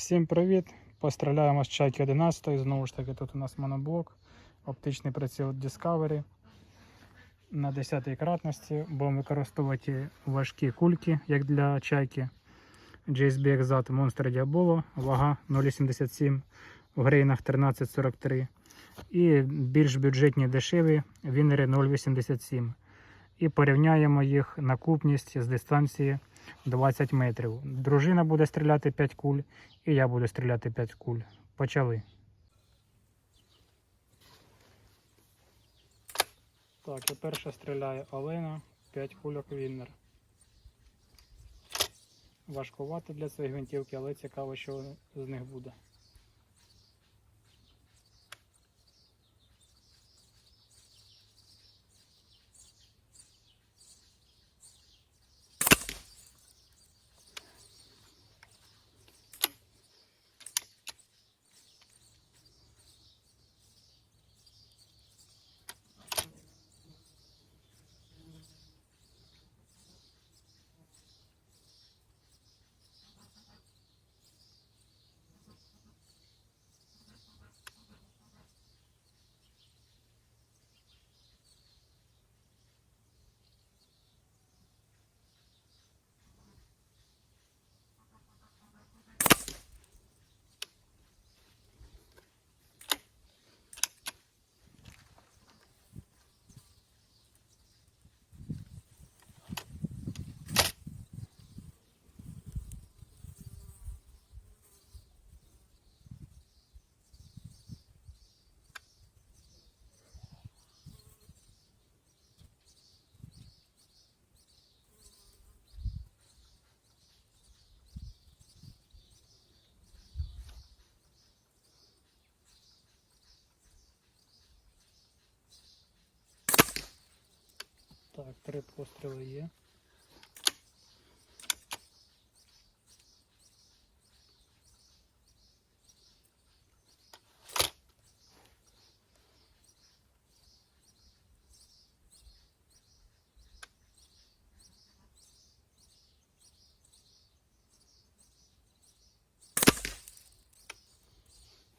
Всім привіт! Постріляємо з чайки 11. Знову ж таки, тут у нас моноблок, оптичний приціл Discovery на 10-й кратності. Будемо використовувати важкі кульки, як для чайки. JSB Exat Monster Diabolo, вага 0,87 в грейнах 1343. І більш бюджетні дешеві Вінери 0,87. І порівняємо їх на купність з дистанції 20 метрів. Дружина буде стріляти 5 куль, і я буду стріляти 5 куль. Почали. Так, і перша стріляє Олена, 5 кульок Віннер. Важкувати для цієї гвинтівки, але цікаво, що з них буде. Так, три постріли є.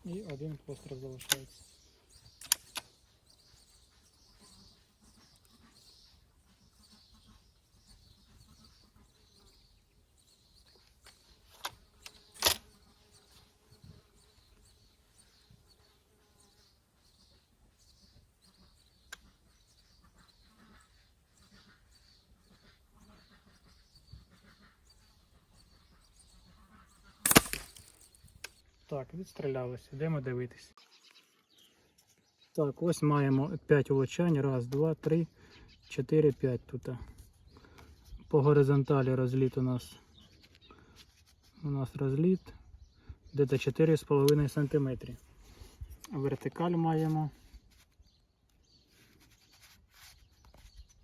І один постріл залишається. Так, відстрілялися. Йдемо дивитись. Так, ось маємо 5 влучань. Раз, два, три, чотири, п'ять тут. По горизонталі розліт у нас. У нас розліт десь 4,5 см. Вертикаль маємо.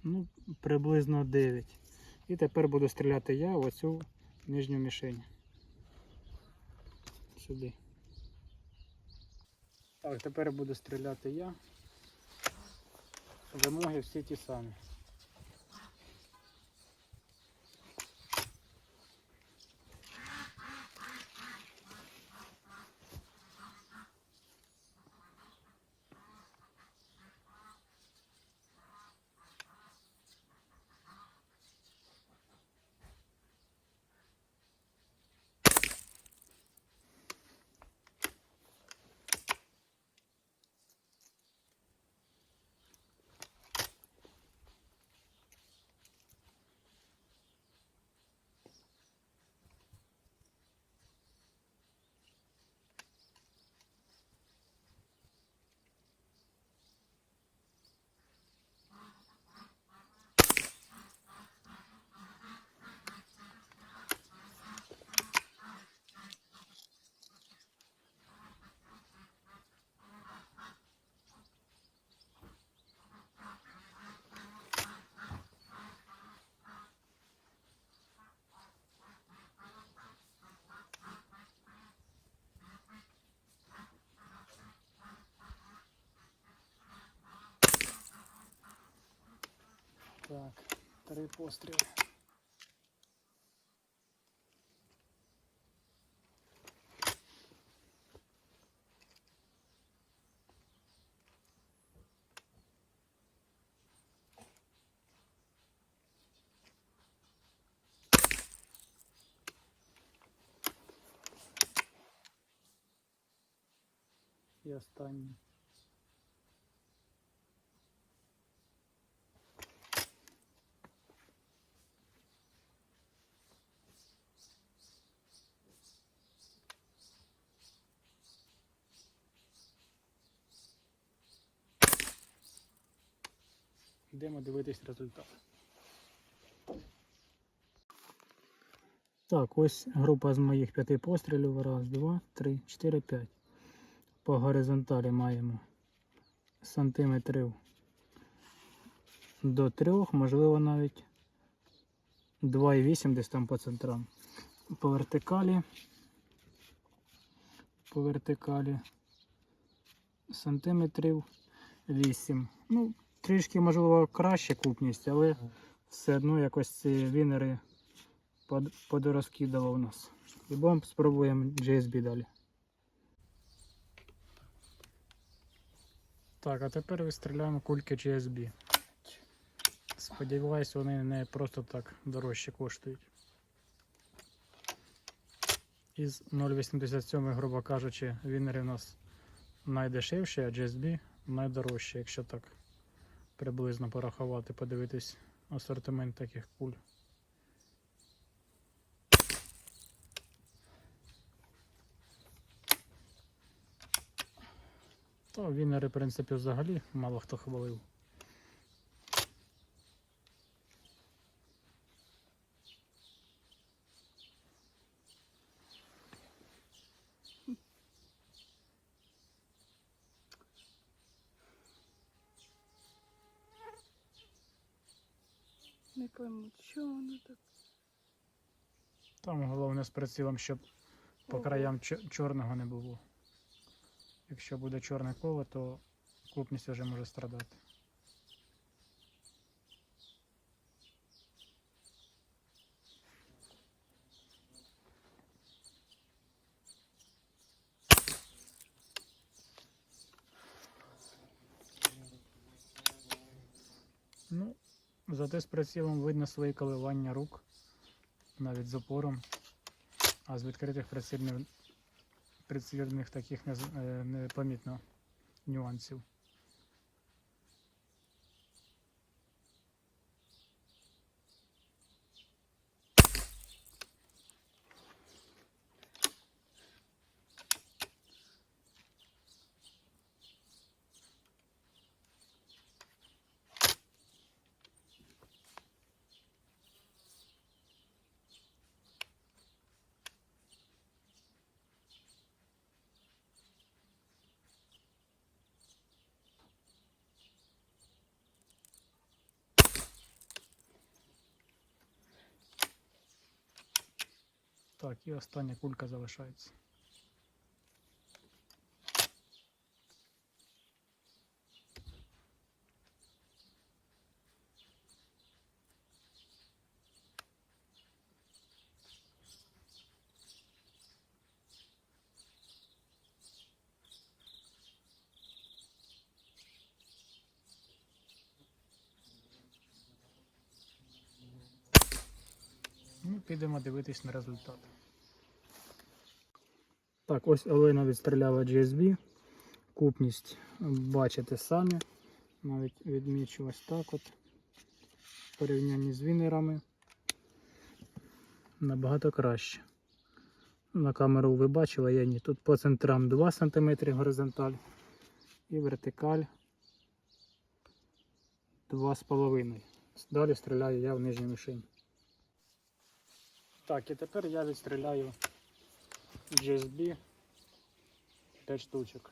Ну, приблизно 9. І тепер буду стріляти я в оцю нижню мішень сюди. Так, тепер буду стріляти я. Вимоги всі ті самі. Так, три постріли. І останній. Йдемо дивитись результат. Так, ось група з моїх п'яти пострілів. Раз, два, три, чотири, п'ять. По горизонталі маємо сантиметрів до трьох, можливо навіть 2,8 десь там по центрам. По вертикалі. По вертикалі сантиметрів 8. Ну, трішки, можливо, краще купність, але все одно якось ці вінери подорозкидало у нас. І бомб спробуємо GSB далі. Так, а тепер вистріляємо кульки GSB. Сподіваюсь, вони не просто так дорожче коштують. Із 0,87, грубо кажучи, вінери у нас найдешевші, а GSB найдорожчі, якщо так приблизно порахувати, подивитись асортимент таких куль. То вінери, в принципі, взагалі мало хто хвалив. Не пойму, чого воно так. Там головне з прицілом, щоб по краям чорного не було. Якщо буде чорне коло, то крупність вже може страдати. Ну, зате з прицілом видно свої коливання рук, навіть з опором. А з відкритих прицільних, прицільних таких не, е, не помітно нюансів. Так, і остання кулька залишається. Ну, підемо дивитись на результат. Так, ось Олена відстріляла GSB. Купність бачите самі. Навіть відмічу ось так от. В порівнянні з вінерами. Набагато краще. На камеру ви бачили, я ні. Тут по центрам 2 см горизонталь і вертикаль 2,5 Далі стріляю я в нижню мішень. Так, і тепер я відстріляю GSB 5 штучок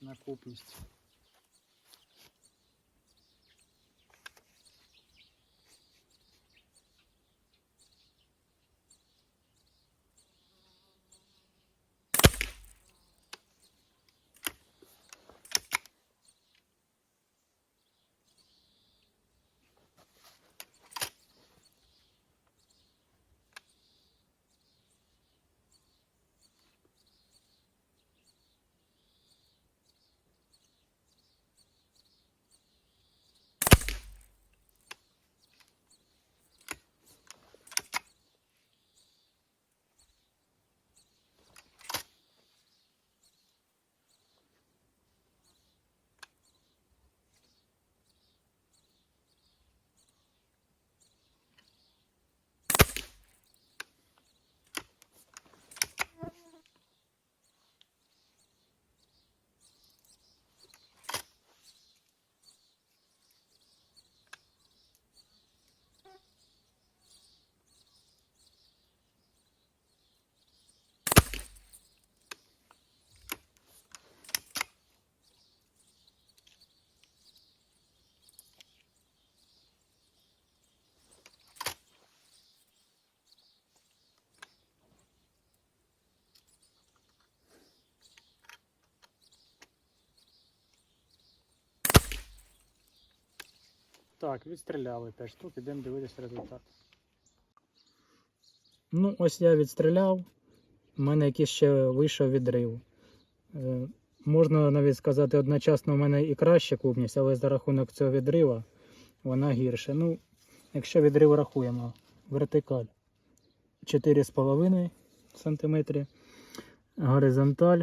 на купність. Так, відстріляли 5 штук, ідемо дивитися результат. Ну, ось я відстріляв. У мене якийсь ще вийшов відрив. Е, можна навіть сказати, одночасно в мене і краща купність, але за рахунок цього відрива вона гірша. Ну, якщо відрив рахуємо, вертикаль 4,5 см, горизонталь.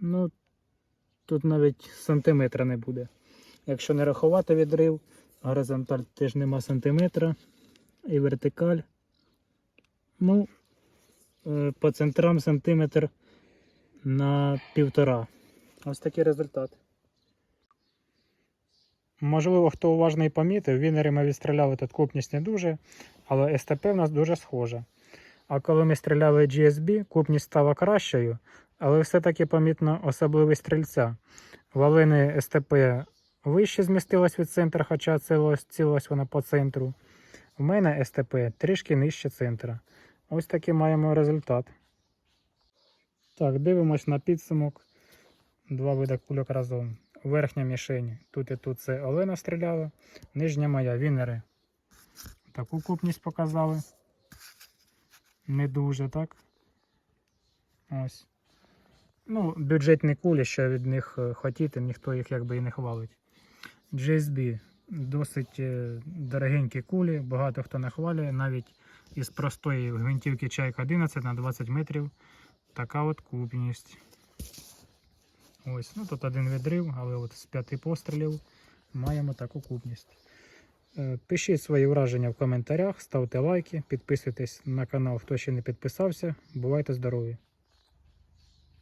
Ну, тут навіть сантиметра не буде. Якщо не рахувати відрив, горизонталь теж нема сантиметра. І вертикаль. Ну, е, по центрам сантиметр на півтора. Ось такий результат. Можливо, хто уважний помітив, вінери ми відстріляли тут купність не дуже, але СТП в нас дуже схожа. А коли ми стріляли GSB, купність стала кращою, але все-таки помітно особливість стрільця. Валини СТП вище змістилась від центру, хоча цілилась, цілилась вона по центру. У мене СТП трішки нижче центра. Ось такий маємо результат. Так, дивимось на підсумок. Два вида кульок разом. Верхня мішень. Тут і тут це Олена стріляла. Нижня моя вінери. Таку купність показали. Не дуже, так? Ось. Ну, бюджетні кулі, що від них е, хотіти, ніхто їх якби і не хвалить. GSB досить е, дорогенькі кулі, багато хто не хвалює, навіть із простої гвинтівки Чайка 11 на 20 метрів. Така от купність. Ось, ну тут один відрив, але от з п'яти пострілів маємо таку купність. Е, Пишіть свої враження в коментарях, ставте лайки, підписуйтесь на канал, хто ще не підписався. Бувайте здорові!